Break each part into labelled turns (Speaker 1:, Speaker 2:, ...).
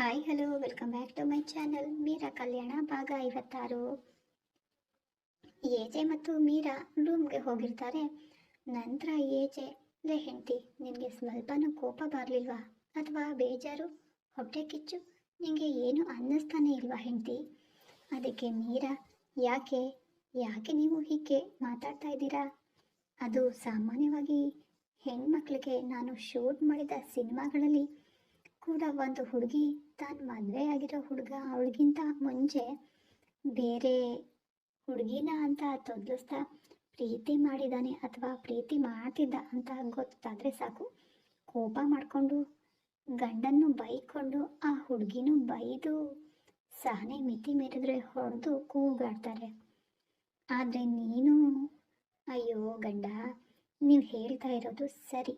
Speaker 1: Hi hello welcome back to my channel Meera Kalyana ಭಾಗ ಐವತ್ತಾರು ಏಜೆ ಮತ್ತು ಮೀರಾ ರೂಮ್ಗೆ ಹೋಗಿರ್ತಾರೆ. ನಂತರ ಏಜೆ, ಲೇ ಹೆಂಡತಿ, ನಿನಗೆ ಸ್ವಲ್ಪನೂ ಕೋಪ ಬರಲಿಲ್ವಾ? ಅಥವಾ ಬೇಜಾರು? ಹೊಟ್ಟೆ ಕಿಚ್ಚು? ನಿನಗೆ ಏನು ಅನ್ನಿಸ್ತಾನೆ ಇಲ್ವಾ ಹೆಂಡತಿ? ಅದಕ್ಕೆ ಮೀರಾ, ಯಾಕೆ? ಯಾಕೆ ನೀವು ಹೀಗೆ ಮಾತಾಡ್ತಾ ಇದ್ದೀರಾ? ಅದು ಸಾಮಾನ್ಯವಾಗಿ ಹೆಣ್ಮಕ್ಳಿಗೆ ನಾನು ಶೂಟ್ ಮಾಡಿದ ಸಿನಿಮಾಗಳಲ್ಲಿ ಕೂಡ ಒಂದು ಹುಡುಗಿ ತಾನು ಮದುವೆ ಆಗಿರೋ ಹುಡುಗ. ಅವಳಿಗಿಂತ ಮುಂಚೆ ಬೇರೆ ಹುಡುಗಿನ ಅಂತ ತೊದಲಿಸ್ತಾ ಪ್ರೀತಿ ಮಾಡಿದ್ದಾನೆ ಅಥವಾ ಪ್ರೀತಿ ಮಾಡ್ತಿದ್ದ ಅಂತ ಗೊತ್ತಾದರೆ ಸಾಕು. ಕೋಪ ಮಾಡಿಕೊಂಡು ಗಂಡನ್ನು ಬೈಕೊಂಡು ಆ ಹುಡುಗಿನೂ ಬೈದು ಸಹನೆ ಮಿತಿ ಮೀರಿದ್ರೆ ಹೊಡೆದು ಕೂಗಾಡ್ತಾರೆ. ಆದರೆ ನೀನು, ಅಯ್ಯೋ ಗಂಡ, ನೀವು ಹೇಳ್ತಾ ಇರೋದು ಸರಿ.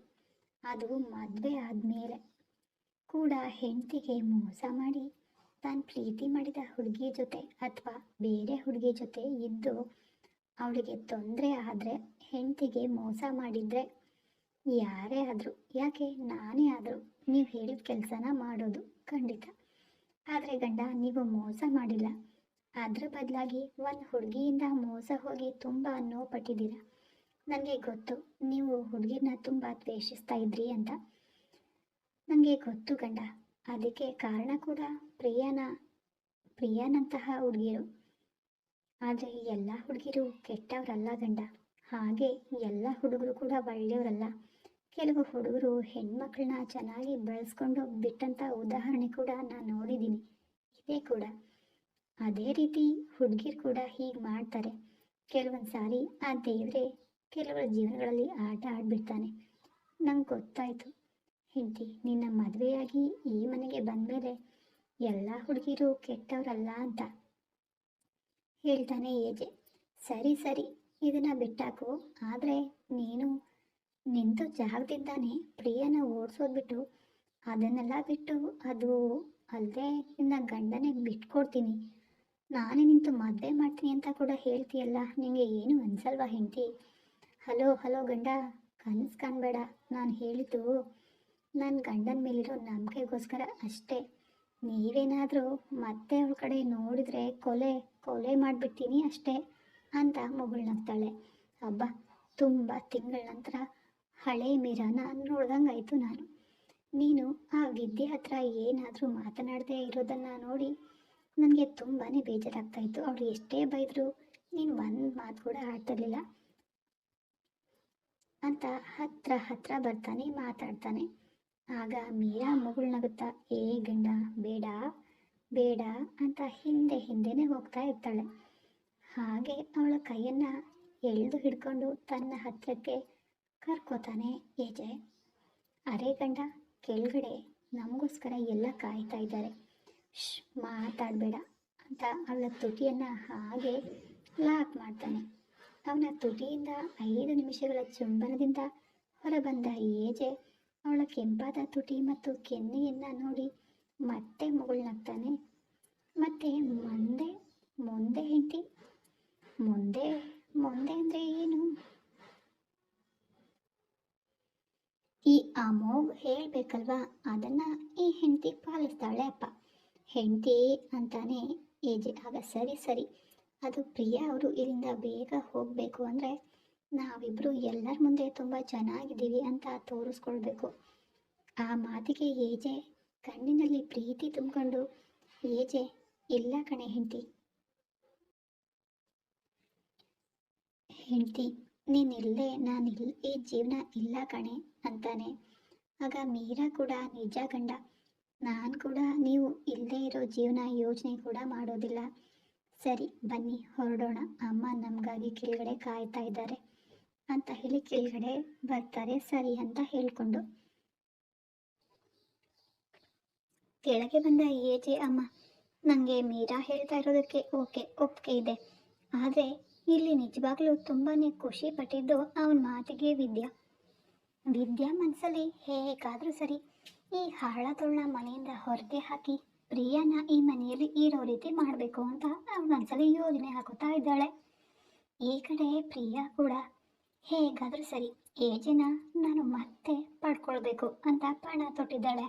Speaker 1: ಅದು ಮದುವೆ ಆದಮೇಲೆ. ಕೂಡ ಹೆಂಡತಿಗೆ ಮೋಸ ಮಾಡಿ ತಾನು ಪ್ರೀತಿ ಮಾಡಿದ ಹುಡುಗಿ ಜೊತೆ ಅಥವಾ ಬೇರೆ ಹುಡುಗಿ ಜೊತೆ ಇದ್ದು ಅವಳಿಗೆ ತೊಂದರೆ ಆದರೆ ಹೆಂಡತಿಗೆ ಮೋಸ ಮಾಡಿದರೆ ಯಾರೇ ಆದರೂ, ಯಾಕೆ ನಾನೇ ಆದರೂ ನೀವು ಹೇಳಿದ ಕೆಲಸನ ಮಾಡೋದು ಖಂಡಿತ. ಆದರೆ ಗಂಡ, ನೀವು ಮೋಸ ಮಾಡಿಲ್ಲ. ಅದ್ರ ಬದಲಾಗಿ ಒಂದು ಹುಡುಗಿಯಿಂದ ಮೋಸ ಹೋಗಿ ತುಂಬ ನೋವು ಪಟ್ಟಿದ್ದೀರ. ನನಗೆ ಗೊತ್ತು, ನೀವು ಹುಡುಗಿನ ತುಂಬ ದ್ವೇಷಿಸ್ತಾ ಇದ್ರಿ ಅಂತ. ನನಗೆ ಗೊತ್ತು ಗಂಡ. ಅದಕ್ಕೆ ಕಾರಣ ಕೂಡ ಪ್ರಿಯಾನ, ಪ್ರಿಯಾನಂತಹ ಹುಡುಗಿರು. ಆದರೆ ಎಲ್ಲ ಹುಡುಗಿರು ಕೆಟ್ಟವರಲ್ಲ ಗಂಡ. ಹಾಗೆ ಎಲ್ಲ ಹುಡುಗರು ಕೂಡ ಒಳ್ಳೆಯವರಲ್ಲ. ಕೆಲವು ಹುಡುಗರು ಹೆಣ್ಮಕ್ಳನ್ನ ಚೆನ್ನಾಗಿ ಬೆಳೆಸ್ಕೊಂಡು ಬಿಟ್ಟಂಥ ಉದಾಹರಣೆ ಕೂಡ ನಾನು ನೋಡಿದ್ದೀನಿ ಇದೇ ಕೂಡ. ಅದೇ ರೀತಿ ಹುಡುಗಿರು ಕೂಡ ಹೀಗೆ ಮಾಡ್ತಾರೆ. ಕೆಲವೊಂದು ಸಾರಿ ಆ ದೇವರೇ ಕೆಲವರ ಜೀವನಗಳಲ್ಲಿ ಆಟ ಆಡ್ಬಿಡ್ತಾನೆ. ನಂಗೆ ಗೊತ್ತಾಯಿತು. ಹೆಂಡತಿ, ನಿನ್ನ ಮದುವೆಯಾಗಿ ಈ ಮನೆಗೆ ಬಂದಮೇಲೆ ಎಲ್ಲ ಹುಡುಗಿರು ಕೆಟ್ಟವರಲ್ಲ ಅಂತ. ಹೇಳ್ತಾನೆ ಏಜೆ ಸರಿ ಸರಿ, ಇದನ್ನ ಬಿಟ್ಟಾಕು. ಆದರೆ ನೀನು ನಿಂತು ಜಾಗದಿಂದಾನೆ ಪ್ರಿಯನ ಓಡಿಸೋದ್ಬಿಟ್ಟು ಅದನ್ನೆಲ್ಲ ಬಿಟ್ಟು ಅದು ಅಲ್ಲದೆ ನಿನ್ನ ಗಂಡನೇ ಬಿಟ್ಕೊಡ್ತೀನಿ. ನಾನೇ ನಿಂತು ಮದುವೆ ಮಾಡ್ತೀನಿ ಅಂತ ಕೂಡ ಹೇಳ್ತೀಯಲ್ಲ ನಿಮಗೆ ಏನು ಅನ್ಸಲ್ವಾ ಹೆಂಡತಿ? ಹಲೋ ಹಲೋ ಗಂಡ, ಕನಸು ಕಾಣಬೇಡ. ನಾನು ಹೇಳಿದ್ದು ನನ್ನ ಗಂಡನ ಮೇಲಿರೋ ನಂಬಿಕೆಗೋಸ್ಕರ ಅಷ್ಟೇ. ನೀವೇನಾದರೂ ಮತ್ತೆ ಅವಳ ಕಡೆ ನೋಡಿದರೆ ಕೊಲೆ ಕೊಲೆ ಮಾಡಿಬಿಡ್ತೀನಿ ಅಷ್ಟೇ ಅಂತ ಮಗುಳ್ನಗ್ತಾಳೆ ಹಬ್ಬ ತುಂಬ ತಿಂಗಳ ನಂತರ ಹಳೆ ಮೀರಾನ ನೋಡ್ದಂಗಾಯ್ತು ನಾನು. ನೀನು ಆ ವಿದ್ಯೆ ಹತ್ರ ಏನಾದರೂ ಮಾತನಾಡದೆ ಇರೋದನ್ನು ನೋಡಿ ನನಗೆ ತುಂಬಾ ಬೇಜಾರಾಗ್ತಾಯಿತ್ತು ಅವಳು ಎಷ್ಟೇ ಬೈದರೂ ನೀನು ಒಂದು ಮಾತು ಕೂಡ ಆಡ್ತಿರ್ಲಿಲ್ಲ. ಅಂತ ಹತ್ರ ಹತ್ರ ಬರ್ತಾನೆ, ಮಾತಾಡ್ತಾನೆ. ಆಗ ಮೀರಾ ನಗುತ್ತಾ, ಏ ಗಂಡ, ಬೇಡ ಬೇಡ ಅಂತ ಹಿಂದೆ ಹಿಂದೆನೇ ಹೋಗ್ತಾ ಇರ್ತಾಳೆ. ಹಾಗೆ ಅವಳ ಕೈಯನ್ನು ಎಳೆದು ಹಿಡ್ಕೊಂಡು ತನ್ನ ಹತ್ರಕ್ಕೆ ಕರ್ಕೋತಾನೆ ಏಜೆ. ಅರೆ ಗಂಡ, ಕೆಳಗಡೆ ನಮಗೋಸ್ಕರ ಎಲ್ಲ ಕಾಯ್ತಾ ಇದ್ದಾರೆ. ಶ್ ಮಾತಾಡಬೇಡ ಅಂತ ಅವಳ ತುಟಿಯನ್ನು ಹಾಗೆ ಲಾಕ್ ಮಾಡ್ತಾನೆ. ಅವನ ತುಟಿಯಿಂದ ಐದು ನಿಮಿಷಗಳ ಚುಂಬನದಿಂದ ಹೊರಬಂದ ಏಜೆ ಅವಳ ಕೆಂಪಾದ ತುಟಿ ಮತ್ತು ಕೆನ್ನೆಯನ್ನು ನೋಡಿ ಮತ್ತೆ ಮುಗುಳ್ನಾಗ್ತಾನೆ. ಮತ್ತೆ ಮುಂದೆ ಮುಂದೆ ಹೆಂಡತಿ, ಮುಂದೆ ಮುಂದೆ ಅಂದರೆ ಏನು? ಈ ಅಮೋಘ್ ಹೇಳಬೇಕಲ್ವಾ? ಅದನ್ನ ಈ ಹೆಂಡತಿ ಪಾಲಿಸ್ತಾಳೆ ಅಪ್ಪ. ಹೆಂಡತಿ ಅಂತಾನೆ ಏಜೆ, ಆಗ ಸರಿ ಸರಿ. ಅದು ಪ್ರಿಯಾ ಅವರು ಇಲ್ಲಿಂದ ಬೇಗ ಹೋಗಬೇಕು ಅಂದರೆ ನಾವಿಬ್ಬರು ಎಲ್ಲರ ಮುಂದೆ ತುಂಬ ಚೆನ್ನಾಗಿದ್ದೀವಿ ಅಂತ ತೋರಿಸ್ಕೊಳ್ಬೇಕು. ಆ ಮಾತಿಗೆ ಏಜೆ ಕಣ್ಣಿನಲ್ಲಿ ಪ್ರೀತಿ ತುಂಬಿಕೊಂಡು, ಏಜೆ ಇಲ್ಲ ಕಣೆ ಹೆಂಡತಿ. ಹೆಂಡತಿ ನೀನಿಲ್ಲದೆ ನಾನು ಈ ಜೀವನ ಇಲ್ಲ ಕಣೆ ಅಂತಾನೆ. ಆಗ ಮೀರಾ ಕೂಡ ನಿಜ ಗಂಡ. ನಾನು ಕೂಡ ನೀವು ಇಲ್ಲದೇ ಇರೋ ಜೀವನ ಯೋಚನೆ ಕೂಡ ಮಾಡೋದಿಲ್ಲ. ಸರಿ, ಬನ್ನಿ, ಹೊರಡೋಣ. ಅಮ್ಮ ನಮಗಾಗಿ ಕೆಳಗಡೆ ಕಾಯ್ತಾ ಇದ್ದಾರೆ. ಅಂತ ಹೇಳಿ ಕೆಳಗಡೆ ಬರ್ತಾರೆ. ಸರಿ ಅಂತ ಹೇಳ್ಕೊಂಡು. ಕೆಳಗೆ ಬಂದ ಏಜೆ, ಅಮ್ಮ ನನಗೆ ಮೀರಾ ಹೇಳ್ತಾ ಇರೋದಕ್ಕೆ ಓಕೆ, ಒಪ್ಪಿಗೆ ಇದೆ. ಆದರೆ ಇಲ್ಲಿ ನಿಜವಾಗ್ಲೂ ತುಂಬಾ ಖುಷಿ ಪಟ್ಟಿದ್ದು ಅವನ ಮಾತಿಗೆ ವಿದ್ಯಾ. ವಿದ್ಯಾ ಮನಸ್ಸಲ್ಲಿ ಹೇಗಾದರೂ ಸರಿ ಈ ಹಾಳದೊಳ್ಳ ಮನೆಯಿಂದ ಹೊರಗೆ ಹಾಕಿ ಪ್ರಿಯಾನ ಈ ಮನೆಯಲ್ಲಿ ಇರೋ ರೀತಿ ಮಾಡಬೇಕು ಅಂತ ಅವನ ಮನಸ್ಸಲ್ಲಿ ಯೋಜನೆ ಹಾಕುತ್ತಾ ಇದ್ದಾಳೆ. ಈ ಕಡೆ ಪ್ರಿಯಾ ಕೂಡ ಹೇಗಾದರೂ ಸರಿ ಏಜಿನ ನಾನು ಮತ್ತೆ ಪಡ್ಕೊಳ್ಬೇಕು ಅಂತ ಪಣ ತೊಟ್ಟಿದ್ದಾಳೆ.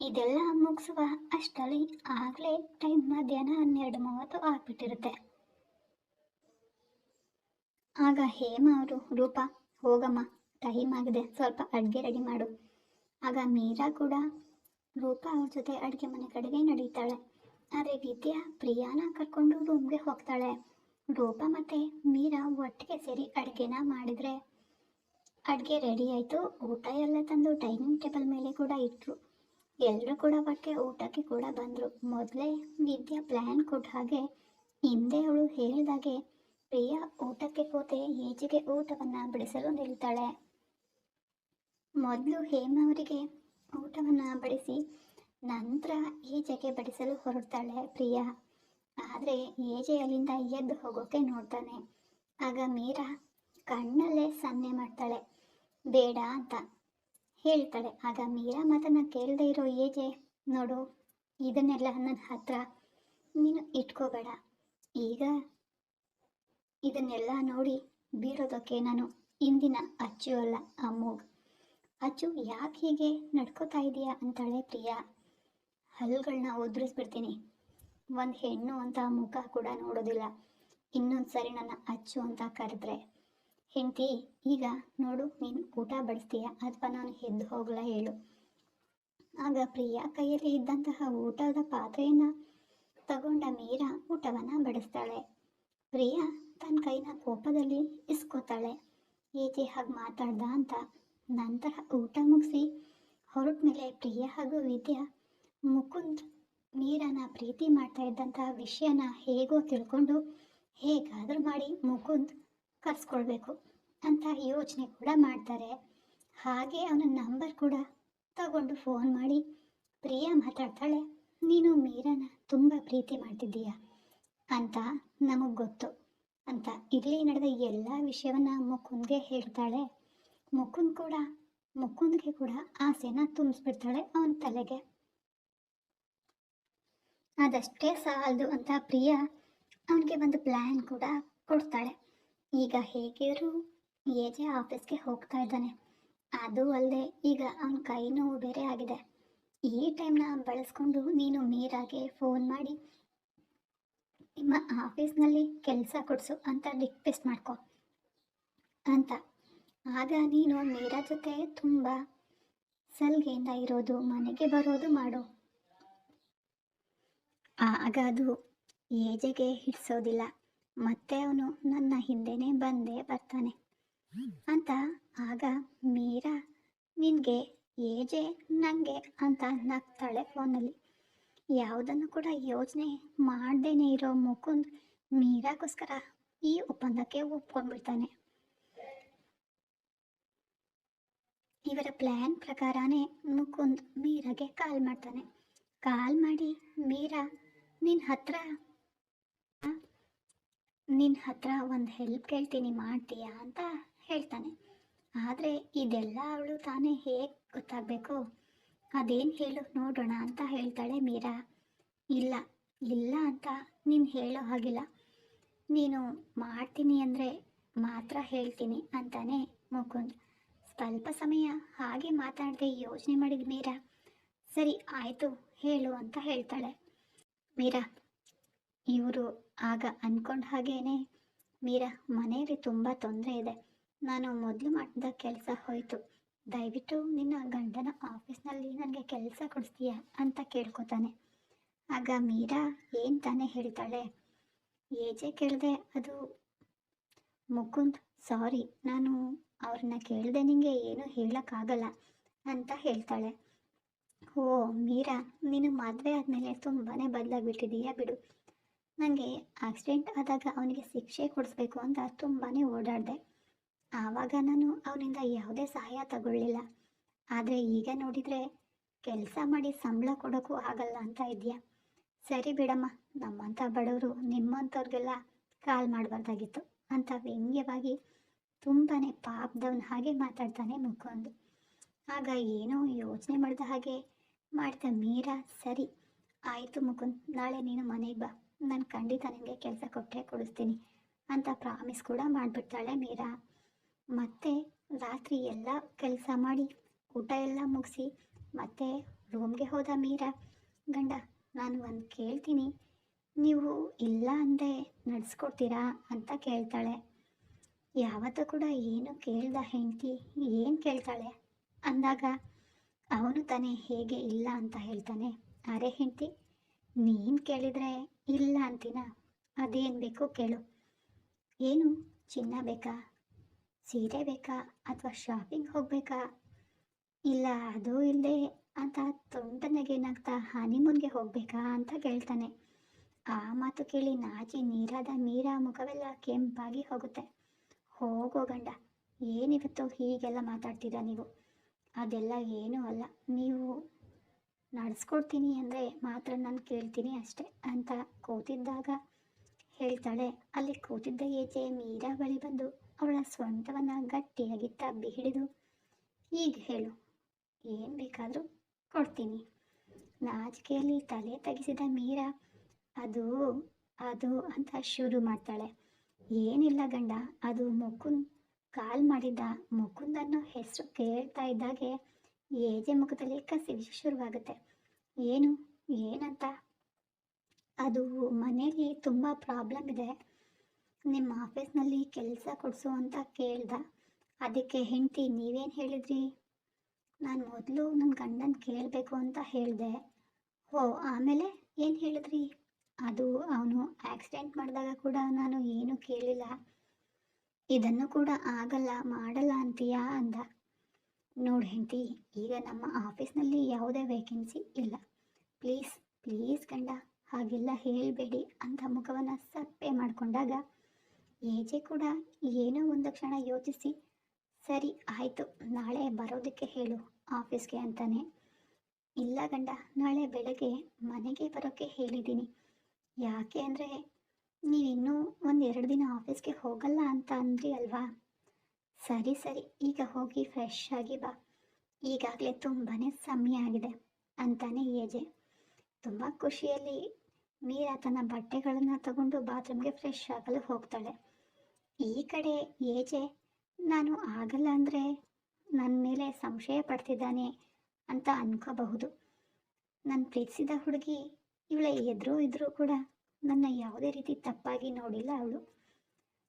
Speaker 1: ಇದೆಲ್ಲ ಮುಗಿಸುವ ಅಷ್ಟರಲ್ಲಿ ಆಗಲೇ ಟೈಮ್ ಮಧ್ಯಾಹ್ನ ಹನ್ನೆರಡು ಮೂವತ್ತು ಆಗ್ಬಿಟ್ಟಿರುತ್ತೆ. ಆಗ ಹೇಮ ಅವರು, ರೂಪ, ಹೋಗಮ್ಮ, ಟೈಮ್ ಆಗಿದೆ, ಸ್ವಲ್ಪ ಅಡುಗೆ ರೆಡಿ ಮಾಡು. ಆಗ ಮೀರಾ ಕೂಡ ರೂಪ ಅವ್ರ ಜೊತೆ ಅಡುಗೆ ಮನೆ ಕಡೆಗೆ ನಡೀತಾಳೆ. ಆದರೆ ವಿದ್ಯಾ, ಪ್ರಿಯಾನ ಕರ್ಕೊಂಡು ರೂಮ್ಗೆ ಹೋಗ್ತಾಳೆ. ರೂಪ ಮತ್ತು ಮೀರಾ ಒಟ್ಟಿಗೆ ಸೇರಿ ಅಡುಗೆನ ಮಾಡಿದರೆ ಅಡುಗೆ ರೆಡಿ ಆಯಿತು. ಊಟ ಎಲ್ಲ ತಂದು ಡೈನಿಂಗ್ ಟೇಬಲ್ ಮೇಲೆ ಕೂಡ ಇಟ್ಟರು ಎಲ್ಲರೂ ಕೂಡ ಒಟ್ಟಿಗೆ ಊಟಕ್ಕೆ ಕೂಡ ಬಂದರು. ಮೊದಲೇ ವಿದ್ಯಾ ಪ್ಲ್ಯಾನ್ ಕೊಟ್ಟ ಹಾಗೆ ಹಿಂದೆ ಅವಳು ಹೇಳಿದಾಗೆ ಪ್ರಿಯಾ ಊಟಕ್ಕೆ ಕೂತೆ ಏಜಿಗೆ ಊಟವನ್ನು ಬಡಿಸಲು ನಿಲ್ತಾಳೆ. ಮೊದಲು ಹೇಮ ಅವರಿಗೆ ಊಟವನ್ನು ಬಡಿಸಿ ನಂತರ ಏಜೆಗೆ ಬಡಿಸಲು ಹೊರಡ್ತಾಳೆ ಪ್ರಿಯಾ. ಆದರೆ ಏಜೆ ಅಲ್ಲಿಂದ ಎದ್ದು ಹೋಗೋಕೆ ನೋಡ್ತಾನೆ. ಆಗ ಮೀರಾ ಕಣ್ಣಲ್ಲೇ ಸನ್ನೆ ಮಾಡ್ತಾಳೆ. ಬೇಡ ಅಂತ ಹೇಳ್ತಾಳೆ. ಆಗ ಮೀರಾ ಮಾತನ್ನ ಕೇಳದೆ ಇರೋ ಏಜೆ, ನೋಡು, ಇದನ್ನೆಲ್ಲ ನನ್ನ ಹತ್ರ. ನೀನು ಇಟ್ಕೋಬೇಡ. ಈಗ ಇದನ್ನೆಲ್ಲ ನೋಡಿ ಬೀಳೋದಕ್ಕೆ ನಾನು ಇಂದಿನ ಅಚ್ಚು ಅಲ್ಲ ಅಮ್ಮೋಗ್ ಅಚ್ಚು ಯಾಕೆ ಹೀಗೆ ನಡ್ಕೋತಾ ಇದೀಯಾ ಅಂತಾಳೆ ಪ್ರಿಯಾ. ಹಲ್ಲುಗಳನ್ನ ಉದುರಿಸ್ಬಿಡ್ತೀನಿ. ಒಂದು ಹೆಣ್ಣು ಅಂತ ಮುಖ ಕೂಡ ನೋಡೋದಿಲ್ಲ. ಇನ್ನೊಂದ್ಸರಿ ನನ್ನ ಅಚ್ಚು ಅಂತ ಕರೆದ್ರೆ, ಹೆಂಡತಿ, ಈಗ ನೋಡು, ನೀನು ಊಟ ಬಡಿಸ್ತೀಯ? ಅಥವಾ ನಾನು ಎದ್ದು ಹೋಗಲ್ಲ ಹೇಳು. ಆಗ ಪ್ರಿಯಾ ಕೈಯಲ್ಲಿ ಇದ್ದಂತಹ ಊಟದ ಪಾತ್ರೆಯನ್ನ ತಗೊಂಡ ಮೀರಾ ಊಟವನ್ನ ಬಡಿಸ್ತಾಳೆ. ಪ್ರಿಯಾ ತನ್ನ ಕೈನ ಕೋಪದಲ್ಲಿ ಇಸ್ಕೋತಾಳೆ. ಏಕೆ ಹಾಗೆ ಮಾತಾಡ್ದ ಅಂತ? ನಂತರ ಊಟ ಮುಗಿಸಿ ಹೊರಟ ಮೇಲೆ ಪ್ರಿಯಾ ಹಾಗೂ ವಿದ್ಯಾ ಮುಕುಂದ್ ಮೀರಾನ ಪ್ರೀತಿ ಮಾಡ್ತಾ ಇದ್ದಂತಹ ವಿಷಯನ ಹೇಗೋ ತಿಳ್ಕೊಂಡು ಹೇಗಾದರೂ ಮಾಡಿ ಮುಕುಂದ್ ಕರ್ಸ್ಕೊಳ್ಬೇಕು ಅಂತ ಯೋಚನೆ ಕೂಡ ಮಾಡ್ತಾರೆ. ಹಾಗೆ ಅವನ ನಂಬರ್ ಕೂಡ ತಗೊಂಡು ಫೋನ್ ಮಾಡಿ, ಪ್ರಿಯಾ ಮಾತಾಡ್ತಾಳೆ, ನೀನು ಮೀರಾನ ತುಂಬ ಪ್ರೀತಿ ಮಾಡ್ತಿದ್ದೀಯ? ಅಂತ ನಮಗೆ ಗೊತ್ತು ಅಂತ. ಇಲ್ಲಿ ನಡೆದ ಎಲ್ಲ ವಿಷಯವನ್ನ ಮುಕುಂದ್ಗೆ ಹೇಳ್ತಾಳೆ. ಮುಕುಂದ್ ಕೂಡ, ಮುಕುಂದ್ಗೆ ಕೂಡ ಆಸೆನ ತುಂಬಿಸ್ಬಿಡ್ತಾಳೆ ಅವನ ತಲೆಗೆ. ಅದಷ್ಟೇ ಸಾಲದು ಅಂತ ಪ್ರಿಯಾ. ಅವನಿಗೆ ಒಂದು ಪ್ಲ್ಯಾನ್ ಕೂಡ ಕೊಡ್ತಾಳೆ. ಈಗ ಹೇಗಿದ್ರು ಏಜೆ ಆಫೀಸ್ಗೆ ಹೋಗ್ತಾ ಇದ್ದಾನೆ. ಅದು ಅಲ್ಲದೆ ಈಗ ಅವನ ಕೈ ನೋವು ಬೇರೆ ಆಗಿದೆ. ಈ ಟೈಮ್ನ ಬಳಸ್ಕೊಂಡು ನೀನು ಮೀರಾಗೆ ಫೋನ್ ಮಾಡಿ, ನಿಮ್ಮ ಆಫೀಸ್ನಲ್ಲಿ ಕೆಲಸ ಕೊಡಿಸು ಅಂತ ರಿಕ್ವೆಸ್ಟ್ ಮಾಡ್ಕೊ ಅಂತ. ಆಗ ನೀನು ಮೀರಾ ಜೊತೆ ತುಂಬ ಸಲ್ಗೆಯಿಂದ ಇರೋದು, ಮನೆಗೆ ಬರೋದು ಮಾಡು. ಆಗ ಅದು ಏಜೆಗೆ ಹಿಡಿಸೋದಿಲ್ಲ. ಮತ್ತೆ ಅವನು ನನ್ನ ಹಿಂದೆನೇ ಬಂದೇ ಬರ್ತಾನೆ. ಅಂತ ಆಗ ಮೀರಾ, ನಿನಗೆ ಏಜೆ ನನಗೆ ಅಂತ ನಗ್ತಾಳೆ ಫೋನಲ್ಲಿ. ಯಾವುದನ್ನು ಕೂಡ ಯೋಚನೆ ಮಾಡ್ದೇನೆ ಇರೋ ಮುಕುಂದ್ ಮೀರಾಗೋಸ್ಕರ ಈ ಒಪ್ಪಂದಕ್ಕೆ ಒಪ್ಕೊಂಡ್ಬಿಡ್ತಾನೆ. ಇವರ ಪ್ಲ್ಯಾನ್ ಪ್ರಕಾರನೇ ಮುಕುಂದ್ ಮೀರಾಗೆ ಕಾಲ್ ಮಾಡ್ತಾನೆ. ಕಾಲ್ ಮಾಡಿ ಮೀರಾ ನಿನ್ನ ಹತ್ರ ನಿನ್ನ ಹತ್ರ ಒಂದು ಹೆಲ್ಪ್ ಕೇಳ್ತೀನಿ ಮಾಡ್ತೀಯಾ ಅಂತ ಹೇಳ್ತಾನೆ. ಆದರೆ ಇದೆಲ್ಲ ಅವಳು ತಾನೇ ಹೇಗೆ ಗೊತ್ತಾಗಬೇಕು? ಅದೇನು ಹೇಳು, ನೋಡೋಣ ಅಂತ ಹೇಳ್ತಾಳೆ ಮೀರಾ. ಇಲ್ಲ ಇಲ್ಲ ಅಂತ ನೀನು ಹೇಳೋ ಹಾಗಿಲ್ಲ. ನೀನು ಮಾಡ್ತೀನಿ ಅಂದರೆ ಮಾತ್ರ ಹೇಳ್ತೀನಿ ಅಂತಾನೆ ಮುಕುಂದ್. ಸ್ವಲ್ಪ ಸಮಯ ಹಾಗೆ ಮಾತಾಡದೆ ಯೋಚನೆ ಮಾಡಿದ ಮೀರಾ. ಸರಿ, ಆಯಿತು, ಹೇಳು ಅಂತ ಹೇಳ್ತಾಳೆ. ಮೀರಾ, ಇವರು ಆಗ ಅಂದ್ಕೊಂಡ ಹಾಗೇನೆ, ಮೀರಾ, ಮನೆಯಲ್ಲಿ ತುಂಬ ತೊಂದರೆ ಇದೆ. ನಾನು ಮೊದಲು ಮಾಡಿದ ಕೆಲಸ ಹೋಯಿತು. ದಯವಿಟ್ಟು ನಿನ್ನ ಗಂಡನ ಆಫೀಸ್ನಲ್ಲಿ ನನಗೆ ಕೆಲಸ ಕೊಡಿಸ್ತೀಯಾ ಅಂತ ಕೇಳ್ಕೊತಾನೆ. ಆಗ ಮೀರಾ ಏನು ತಾನೇ ಹೇಳ್ತಾಳೆ? ಏಜೆ ಕೇಳಿದೆ? ಅದು ಮುಕುಂದ್, ಸಾರಿ, ನಾನು ಅವ್ರನ್ನ ಕೇಳಿದೆ ನಿಂಗೆ ಏನು ಹೇಳೋಕ್ಕಾಗಲ್ಲ ಅಂತ ಹೇಳ್ತಾಳೆ. ಓ, ಮೀರಾ, ನೀನು ಮದುವೆ ಆದಮೇಲೆ ತುಂಬಾ ಬದಲಾಗ್ಬಿಟ್ಟಿದೀಯಾ ಬಿಡು. ನನಗೆ ಆಕ್ಸಿಡೆಂಟ್ ಆದಾಗ ಅವನಿಗೆ ಶಿಕ್ಷೆ ಕೊಡಿಸ್ಬೇಕು ಅಂತ ತುಂಬಾ ಓಡಾಡಿದೆ. ಆವಾಗ ನಾನು ಅವನಿಂದ ಯಾವುದೇ ಸಹಾಯ ತಗೊಳ್ಳಿಲ್ಲ. ಆದರೆ ಈಗ ನೋಡಿದರೆ ಕೆಲಸ ಮಾಡಿ ಸಂಬಳ ಕೊಡೋಕ್ಕೂ ಆಗಲ್ಲ ಅಂತ ಇದೆಯಾ ಸರಿ ಬಿಡಮ್ಮ ನಮ್ಮಂಥ ಬಡವರು ನಿಮ್ಮಂಥವ್ರಿಗೆಲ್ಲ ಕಾಲ್ ಮಾಡಬಾರ್ದಾಗಿತ್ತು. ಅಂತ ವ್ಯಂಗ್ಯವಾಗಿ ತುಂಬಾ ಪಾಪದವನ ಹಾಗೆ ಮಾತಾಡ್ತಾನೆ ಮುಖಂದು ಆಗ ಏನೋ ಯೋಚನೆ ಮಾಡಿದ ಹಾಗೆ ಮಾಡ್ತಾ ಮೀರಾ, ಸರಿ, ಆಯಿತು ಮುಕುಂದ್, ನಾಳೆ ನೀನು ಮನೆಗೆ ಬಾ. ನಾನು ಖಂಡಿತ ನಿನಗೆ ಕೆಲಸ ಕೊಟ್ಟರೆ ಕೊಡಿಸ್ತೀನಿ ಅಂತ ಪ್ರಾಮಿಸ್ ಕೂಡ ಮಾಡಿಬಿಡ್ತಾಳೆ ಮೀರಾ. ಮತ್ತೆ ರಾತ್ರಿ ಎಲ್ಲ ಕೆಲಸ ಮಾಡಿ, ಊಟ ಎಲ್ಲ ಮುಗಿಸಿ, ಮತ್ತೆ ರೂಮ್ಗೆ ಹೋದ ಮೀರಾ. ಗಂಡ, ನಾನು ಒಂದು ಕೇಳ್ತೀನಿ. ನೀವು ಇಲ್ಲ ಅಂದರೆ ನಡೆಸ್ಕೊಡ್ತೀರಾ ಅಂತ ಕೇಳ್ತಾಳೆ. ಯಾವತ್ತೂ ಕೂಡ ಏನು ಕೇಳ್ದ ಹೆಂಡತಿ ಏನು ಕೇಳ್ತಾಳೆ? ಅಂದಾಗ ಅವನು ತಾನೇ ಹೇಗೆ ಇಲ್ಲ ಅಂತ ಹೇಳ್ತಾನೆ. ಅರೆ ಹೆಂಡತಿ, ನೀನು ಕೇಳಿದರೆ ಇಲ್ಲ ಅಂತೀನ? ಅದೇನು ಬೇಕು ಕೇಳು. ಏನು? ಚಿನ್ನ ಬೇಕಾ? ಸೀರೆ ಬೇಕಾ? ಅಥವಾ ಶಾಪಿಂಗ್ ಹೋಗಬೇಕಾ? ಇಲ್ಲ, ಅದು ಇಲ್ಲದೆ ಅಂತ ತೊಂಟನೆಗೇನಾಗ್ತಾ ಹನಿಮೂನ್ಗೆ ಹೋಗಬೇಕಾ ಅಂತ ಕೇಳ್ತಾನೆ. ಆ ಮಾತು ಕೇಳಿ ನಾಚಿ ನೀರಾದ ಮೀರಾ ಮುಖವೆಲ್ಲ ಕೆಂಪಾಗಿ ಹೋಗುತ್ತೆ. ಹೋಗೋ ಗಂಡ ಏನಿವತ್ತು ಹೀಗೆಲ್ಲ ಮಾತಾಡ್ತೀರಾ ನೀವು? ಅದೆಲ್ಲ ಏನೂ ಅಲ್ಲ. ನೀವು ನಡೆಸ್ಕೊಡ್ತೀನಿ ಅಂದರೆ ಮಾತ್ರ ನಾನು ಕೇಳ್ತೀನಿ ಅಷ್ಟೆ ಅಂತ ಕೂತಿದ್ದಾಗ ಹೇಳ್ತಾಳೆ. ಅಲ್ಲಿ ಕೂತಿದ್ದ ಏಜೆ ಮೀರಾ ಬಳಿ ಬಂದು ಅವಳ ಸ್ವಂತವನ್ನು ಗಟ್ಟಿಯಾಗಿ ತಬ್ಬಿ ಹಿಡಿದು ಈಗ ಹೇಳು, ಏನು ಬೇಕಾದರೂ ಕೊಡ್ತೀನಿ. ನಾಚಿಕೆಯಲ್ಲಿ ತಲೆ ತಗಿಸಿದ ಮೀರಾ, ಅದು ಅದು ಅಂತ ಶುರು ಮಾಡ್ತಾಳೆ. ಏನಿಲ್ಲ ಗಂಡ, ಅದು ಮುಕುಂದ್ ಕಾಲ್ ಮಾಡಿದ ಮುಕುಂದನ ಹೆಸರು ಕೇಳ್ತಾ ಇದ್ದಾಗೆ ಏಜೆ ಮುಖದಲ್ಲಿ ಕಸಿವಿ ಶುರುವಾಗುತ್ತೆ. ಏನು? ಏನಂತ? ಅದು ಮನೇಲಿ ತುಂಬ ಪ್ರಾಬ್ಲಮ್ ಇದೆ. ನಿಮ್ಮ ಆಫೀಸ್ನಲ್ಲಿ ಕೆಲಸ ಕೊಡಿಸು ಅಂತ ಕೇಳ್ದ. ಅದಕ್ಕೆ ಹೆಂಡತಿ, ನೀವೇನು ಹೇಳಿದ್ರಿ? ನಾನು ಮೊದಲು ನನ್ನ ಗಂಡನ ಕೇಳಬೇಕು ಅಂತ ಹೇಳಿದೆ. ಓ ಆಮೇಲೆ ಏನು ಹೇಳಿದ್ರಿ? ಅದು ಅವನು ಆಕ್ಸಿಡೆಂಟ್ ಮಾಡಿದಾಗ ಕೂಡ ನಾನು ಏನು ಕೇಳಿಲ್ಲ. ಇದನ್ನು ಕೂಡ ಆಗಲ್ಲ, ಮಾಡಲ್ಲ ಅಂತೀಯಾ ಅಂದ. ನೋಡಿ ಹೆಂಡತಿ, ಈಗ ನಮ್ಮ ಆಫೀಸ್ನಲ್ಲಿ ಯಾವುದೇ ವೇಕೆನ್ಸಿ ಇಲ್ಲ. ಪ್ಲೀಸ್ ಪ್ಲೀಸ್ ಗಂಡ, ಹಾಗೆಲ್ಲ ಹೇಳಬೇಡಿ ಅಂತ ಮುಖವನ್ನು ಸಪ್ಪೆ ಮಾಡಿಕೊಂಡಾಗ ಏಜೆ ಕೂಡ ಏನೋ ಒಂದು ಕ್ಷಣ ಯೋಚಿಸಿ, ಸರಿ ಆಯಿತು, ನಾಳೆ ಬರೋದಕ್ಕೆ ಹೇಳು ಆಫೀಸ್ಗೆ ಅಂತಾನೆ. ಇಲ್ಲ ಗಂಡ, ನಾಳೆ ಬೆಳಗ್ಗೆ ಮನೆಗೆ ಬರೋಕ್ಕೆ ಹೇಳಿದ್ದೀನಿ. ಯಾಕೆ ಅಂದರೆ ನೀವಿನ್ನೂ ಒಂದು ಎರಡು ದಿನ ಆಫೀಸ್ಗೆ ಹೋಗಲ್ಲ ಅಂತ ಅಂದ್ರಿ ಅಲ್ವಾ? ಸರಿ ಸರಿ. ಈಗ ಹೋಗಿ ಫ್ರೆಶ್ ಆಗಿ ಬಾ. ಈಗಾಗಲೇ ತುಂಬಾ ಸಮಯ ಆಗಿದೆ ಅಂತಾನೆ ಏಜೆ ತುಂಬ ಖುಷಿಯಲ್ಲಿ ಮೀರಾ ತನ್ನ ಬಟ್ಟೆಗಳನ್ನು ತಗೊಂಡು ಬಾತ್ರೂಮ್ಗೆ ಫ್ರೆಶ್ ಆಗಲು ಹೋಗ್ತಾಳೆ. ಈ ಕಡೆ ಏಜೆ ನಾನು ಆಗಲ್ಲ ಅಂದರೆ ನನ್ನ ಮೇಲೆ ಸಂಶಯ ಪಡ್ತಿದ್ದಾನೆ ಅಂತ ಅನ್ಕೋಬಹುದು. ನನ್ನ ಪ್ರೀತಿಸಿದ ಹುಡುಗಿ ಇವಳ ಎದುರು ಇದ್ರೂ ಕೂಡ ನನ್ನ ಯಾವುದೇ ರೀತಿ ತಪ್ಪಾಗಿ ನೋಡಿಲ್ಲ ಅವಳು.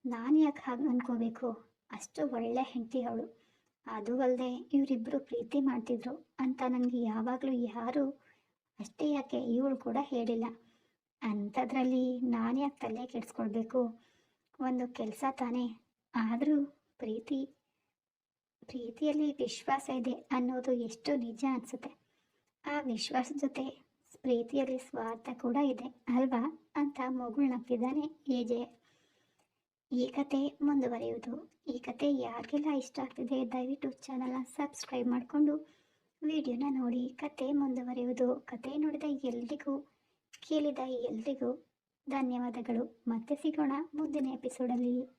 Speaker 1: ನಾನು ಯಾಕೆ ಹಾಗೆ ಅನ್ಕೋಬೇಕು? ಅಷ್ಟು ಒಳ್ಳೆ ಹೆಂಡತಿ ಅವಳು. ಅದು ಅಲ್ಲದೆ ಇವರಿಬ್ಬರು ಪ್ರೀತಿ ಮಾಡ್ತಿದ್ರು ಅಂತ ನನಗೆ ಯಾವಾಗಲೂ ಯಾರು ಅಷ್ಟೇ ಯಾಕೆ ಇವಳು ಕೂಡ ಹೇಳಿಲ್ಲ. ಅಂಥದ್ರಲ್ಲಿ ನಾನು ಯಾಕೆ ತಲೆ ಕೆಡಿಸ್ಕೊಳ್ಬೇಕು? ಒಂದು ಕೆಲಸ ತಾನೇ. ಆದರೂ ಪ್ರೀತಿ, ಪ್ರೀತಿಯಲ್ಲಿ ವಿಶ್ವಾಸ ಇದೆ ಅನ್ನೋದು ಎಷ್ಟು ನಿಜ ಅನಿಸುತ್ತೆ. ಆ ವಿಶ್ವಾಸದ ಜೊತೆ ಪ್ರೀತಿಯಲ್ಲಿ ಸ್ವಾರ್ಥ ಕೂಡ ಇದೆ, ಅಲ್ವಾ? ಅಂತ ಮಗುಳ್ನಕ್ತಿದ್ದಾನೆ ಏಜೆ ಈ ಕತೆ ಮುಂದುವರಿಯುವುದು. ಈ ಕತೆ ಯಾರಿಗೆಲ್ಲ ಇಷ್ಟ ಆಗ್ತಿದೆ, ದಯವಿಟ್ಟು ಚಾನಲ್ನ ಸಬ್ಸ್ಕ್ರೈಬ್ ಮಾಡಿಕೊಂಡು ವಿಡಿಯೋನ ನೋಡಿ. ಕತೆ ಮುಂದುವರಿಯುವುದು. ಕತೆ ನೋಡಿದ ಎಲ್ರಿಗೂ, ಕೇಳಿದ ಎಲ್ರಿಗೂ ಧನ್ಯವಾದಗಳು. ಮತ್ತೆ ಸಿಗೋಣ ಮುಂದಿನ ಎಪಿಸೋಡಲ್ಲಿ